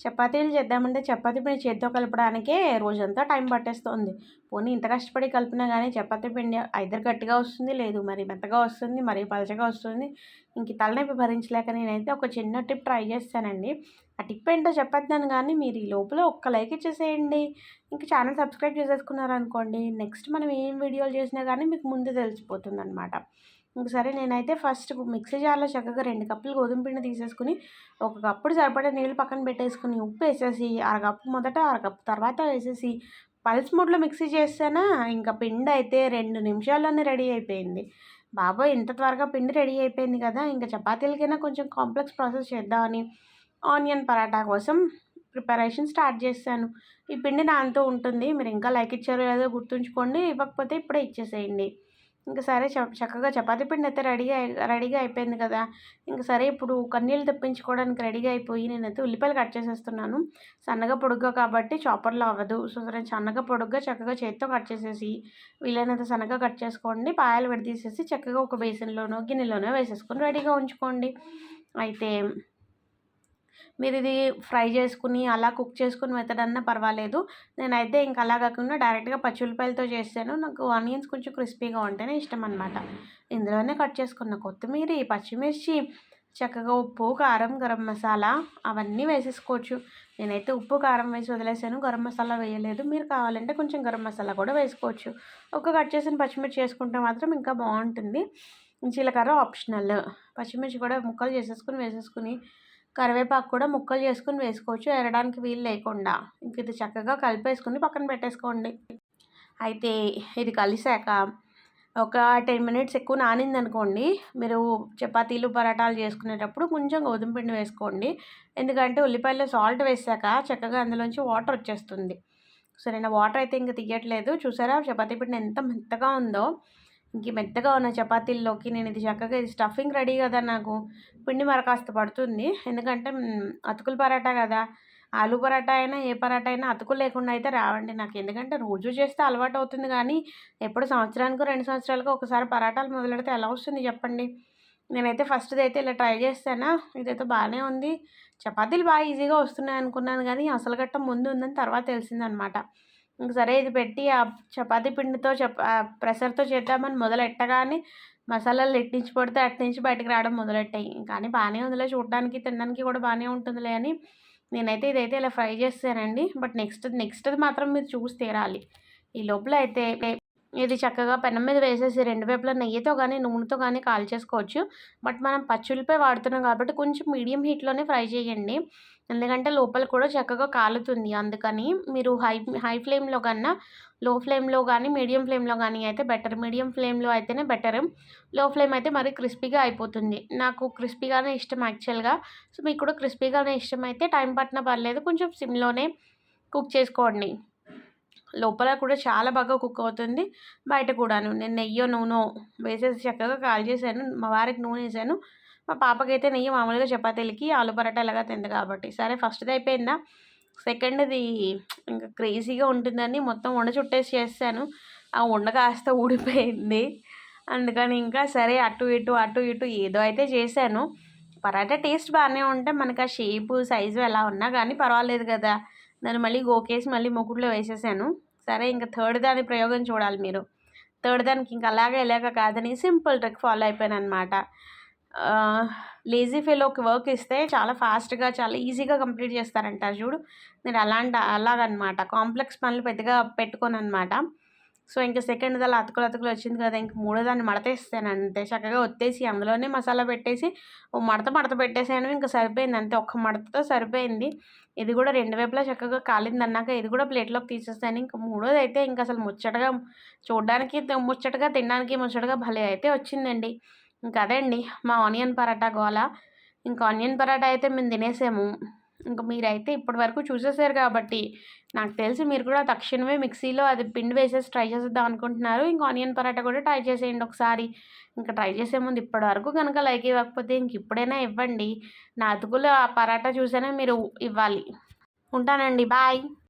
చపాతీలు చేద్దామంటే చపాతీ పిండి చేత్తో కలపడానికే రోజంతా టైం పట్టేస్తుంది. పోనీ ఇంత కష్టపడి కలిపినా కానీ చపాతీ పిండి ఐదర్ గట్టిగా వస్తుంది లేదు మరి మెత్తగా వస్తుంది మరి పలచగా వస్తుంది. ఇంక తలనొప్పి భరించలేక నేనైతే ఒక చిన్న టిప్ ట్రై చేస్తానండి. ఆ టిప్ ఏంటో చెప్పేద్దాను కానీ మీరు ఈ లోపల ఒక్క లైక్ ఇచ్చేసేయండి. ఇంక ఛానల్ సబ్స్క్రైబ్ చేసేసుకున్నారనుకోండి నెక్స్ట్ మనం ఏం వీడియోలు చేసినా కానీ మీకు ముందే తెలిసిపోతుంది అనమాట సరే నేనైతే ఫస్ట్ మిక్సీ జార్లో చక్కగా రెండు కప్పులు గోధుమ పిండి తీసేసుకుని ఒక కప్పుడు సరిపడే నీళ్ళు పక్కన పెట్టేసుకుని ఉప్పు వేసేసి అరకప్పు మొదట అరకప్పు తర్వాత వేసేసి పల్స్ మూడ్లో మిక్సీ చేస్తేనా ఇంకా పిండి అయితే రెండు నిమిషాల్లోనే రెడీ అయిపోయింది. బాబోయ్ ఇంత త్వరగా పిండి రెడీ అయిపోయింది కదా ఇంకా చపాతీలకైనా కొంచెం కాంప్లెక్స్ ప్రాసెస్ చేద్దామని ఆనియన్ పరాటా కోసం ప్రిపరేషన్ స్టార్ట్ చేశాను. ఈ పిండి నాంతో ఉంటుంది మీరు ఇంకా లైక్ ఇచ్చారో లేదో గుర్తుంచుకోండి ఇవ్వకపోతే ఇప్పుడే ఇచ్చేసేయండి. ఇంకా సరే చక్కగా చపాతీ పిండి అయితే రెడీగా రెడీగా అయిపోయింది కదా. ఇంకా సరే ఇప్పుడు కన్నీళ్ళు తెప్పించుకోవడానికి రెడీగా అయిపోయి నేనైతే ఉల్లిపాయలు కట్ చేసేస్తున్నాను. సన్నగా పొడుగ్గా కాబట్టి చాపర్లో అవ్వదు. సో సరే సన్నగా పొడుగ్గా చక్కగా చేతితో కట్ చేసేసి వీలైనంత సన్నగా కట్ చేసుకోండి. పాయలు విడదీసేసి చక్కగా ఒక బేసిన్లోనో గిన్నెలోనో వేసేసుకొని రెడీగా ఉంచుకోండి. అయితే మీరు ఇది ఫ్రై చేసుకుని అలా కుక్ చేసుకుని మెత్తడన్నా పర్వాలేదు. నేనైతే ఇంకా అలా కాకుండా డైరెక్ట్గా పచ్చి ఉల్లిపాయలతో చేస్తాను. నాకు ఆనియన్స్ కొంచెం క్రిస్పీగా ఉంటేనే ఇష్టం అనమాట ఇందులోనే కట్ చేసుకున్న కొత్తిమీర పచ్చిమిర్చి చక్కగా ఉప్పు కారం గరం మసాలా అవన్నీ వేసేసుకోవచ్చు. నేనైతే ఉప్పు కారం వేసి వదిలేసాను. గరం మసాలా వేయలేదు. మీరు కావాలంటే కొంచెం గరం మసాలా కూడా వేసుకోవచ్చు. ఒక కట్ చేసిన పచ్చిమిర్చి వేసుకుంటే మాత్రం ఇంకా బాగుంటుంది. జీలకర్ర ఆప్షనల్. పచ్చిమిర్చి కూడా ముక్కలు చేసేసుకుని వేసేసుకుని కరివేపాకు కూడా ముక్కలు చేసుకుని వేసుకోవచ్చు. ఎరడానికి వీలు లేకుండా. ఇంక ఇది చక్కగా కలిపేసుకుని పక్కన పెట్టేసుకోండి. అయితే ఇది కలిసాక ఒక టెన్ మినిట్స్ ఎక్కువ నానింది అనుకోండి మీరు చపాతీలు పరాటాలు చేసుకునేటప్పుడు కొంచెం గోధుమ పిండి వేసుకోండి. ఎందుకంటే ఉల్లిపాయలో సాల్ట్ వేసాక చక్కగా అందులోంచి వాటర్ వచ్చేస్తుంది. సో నేను వాటర్ అయితే ఇంక తీయట్లేదు. చూసారా? చపాతీ పిండి ఎంత మెత్తగా ఉందో. ఇంక మెత్తగా ఉన్న చపాతీల్లోకి నేను ఇది చక్కగా ఇది స్టఫింగ్ రెడీ కదా నాకు. పిండి మర కాస్త పడుతుంది. ఎందుకంటే అతుకుల పరాటా కదా. ఆలు పరాటా అయినా ఏ పరాటా అయినా అతుకులు లేకుండా అయితే రావండి నాకు. ఎందుకంటే రోజు చేస్తే అలవాటు అవుతుంది కానీ ఎప్పుడు సంవత్సరానికి రెండు సంవత్సరాలకు ఒకసారి పరాటాలు మొదలెడితే ఎలా వస్తుంది చెప్పండి? నేనైతే ఫస్ట్ది అయితే ఇలా ట్రై చేస్తానా. ఇదైతే బాగానే ఉంది. చపాతీలు బాగా ఈజీగా వస్తున్నాయి అనుకున్నాను కానీ అసలు గట్ట ముందు ఉందని తర్వాత తెలిసిందనమాట. ఇంక సరే ఇది పెట్టి ఆ చపాతీ పిండితో చప ప్రెషర్తో చేద్దామని మొదలెట్టగానే మసాలాలు ఎట్టించి పడితే అటు నుంచి బయటకు రావడం మొదలెట్టాయి. కానీ బాగానే ఉందిలే చూడడానికి తినడానికి కూడా బాగానే ఉంటుందిలే అని నేనైతే ఇదైతే ఇలా ఫ్రై చేస్తానండి బట్ నెక్స్ట్ నెక్స్ట్ది మాత్రం మీరు చూసి తీరాలి. ఈ లోపల అయితే ఇది చక్కగా పెనం మీద వేసేసి రెండు వైపులా నెయ్యితో కానీ నూనెతో కానీ కాల్ చేసుకోవచ్చు బట్ మనం పచ్చులపై వాడుతున్నాం కాబట్టి కొంచెం మీడియం హీట్లోనే ఫ్రై చేయండి. ఎందుకంటే లోపల కూడా చక్కగా కాలుతుంది. అందుకని మీరు హై హై ఫ్లేమ్లో కన్నా లో ఫ్లేమ్లో కానీ మీడియం ఫ్లేమ్లో కానీ అయితే బెటర్. మీడియం ఫ్లేమ్లో అయితేనే బెటర్. లో ఫ్లేమ్ అయితే మరీ క్రిస్పీగా అయిపోతుంది. నాకు క్రిస్పీగానే ఇష్టం యాక్చువల్గా. సో మీకు కూడా క్రిస్పీగానే ఇష్టం అయితే టైం పట్టినా పర్లేదు. కొంచెం సిమ్లోనే కుక్ చేసుకోండి. లోపల కూడా చాలా బాగా కుక్ అవుతుంది. బయట కూడాను నేను నెయ్యో నూనె వేసేసి చక్కగా కాల్ చేశాను. మా వారికి నూనె వేసాను. మా పాపకైతే నెయ్యి మామూలుగా చపాతీలకి ఆలు పరాటా ఇలాగా తింది కాబట్టి. సరే ఫస్ట్ది అయిపోయిందా? సెకండ్ది ఇంకా క్రేజీగా ఉంటుందని మొత్తం ఉండ చుట్టేసి చేస్తాను ఆ ఉండ కాస్త ఊడిపోయింది. అందుకని ఇంకా సరే అటు ఇటు అటు ఇటు ఏదో అయితే చేశాను. పరాటా టేస్ట్ బాగానే ఉంటే మనకు ఆ షేపు సైజు ఎలా ఉన్నా కానీ పర్వాలేదు కదా. దాన్ని మళ్ళీ గోకేసి మళ్ళీ మొక్కుట్లో వేసేసాను. సరే ఇంకా థర్డ్ దాని ప్రయోగం చూడాలి మీరు. థర్డ్ దానికి ఇంకా అలాగే ఇలాగ కాదని సింపుల్ ట్రిక్ ఫాలో అయిపోయాను అనమాట లేజీ ఫెలోకి వర్క్ ఇస్తే చాలా ఫాస్ట్గా చాలా ఈజీగా కంప్లీట్ చేస్తారంటారు చూడు నేను అలాంటి అలాగనమాట కాంప్లెక్స్ పనులు పెద్దగా పెట్టుకోను అనమాట సో ఇంకా సెకండ్ దాని అతుకులు అతుకులు వచ్చింది కదా ఇంక మూడో దాన్ని మడతేస్తాను అంతే. చక్కగా ఒత్తేసి అందులోనే మసాలా పెట్టేసి ఓ మడత మడత పెట్టేసాను ఇంకా సరిపోయింది అంతే. ఒక్క మడతతో సరిపోయింది. ఇది కూడా రెండు వైపులా చక్కగా కాలింది అన్నాక ఇది కూడా ప్లేట్లోకి తీసేస్తాను ఇంకా మూడోది అయితే ఇంకా అసలు ముచ్చటగా చూడడానికి ముచ్చటగా తినడానికి ముచ్చటగా భలే అయితే వచ్చిందండి. ఇంకా అదే అండి మా ఆనియన్ పరాటా గోల. ఇంకా ఆనియన్ పరాటా అయితే మేము తినేసాము. ఇంకా మీరైతే ఇప్పటి వరకు చూసేసారు కాబట్టి నాకు తెలిసి మీరు కూడా తక్షణమే మిక్సీలో అది పిండి వేసేసి ట్రై చేసేద్దాం అనుకుంటున్నారు. ఇంకా ఆనియన్ పరాటా కూడా ట్రై చేసేయండి ఒకసారి. ఇంకా ట్రై చేసే ముందు ఇప్పటి వరకు కనుక లైక్ ఇవ్వకపోతే ఇంక ఇప్పుడైనా ఇవ్వండి. నా అతుకులు ఆ పరాటా చూసేనే మీరు ఇవ్వాలి. ఉంటానండి. బాయ్.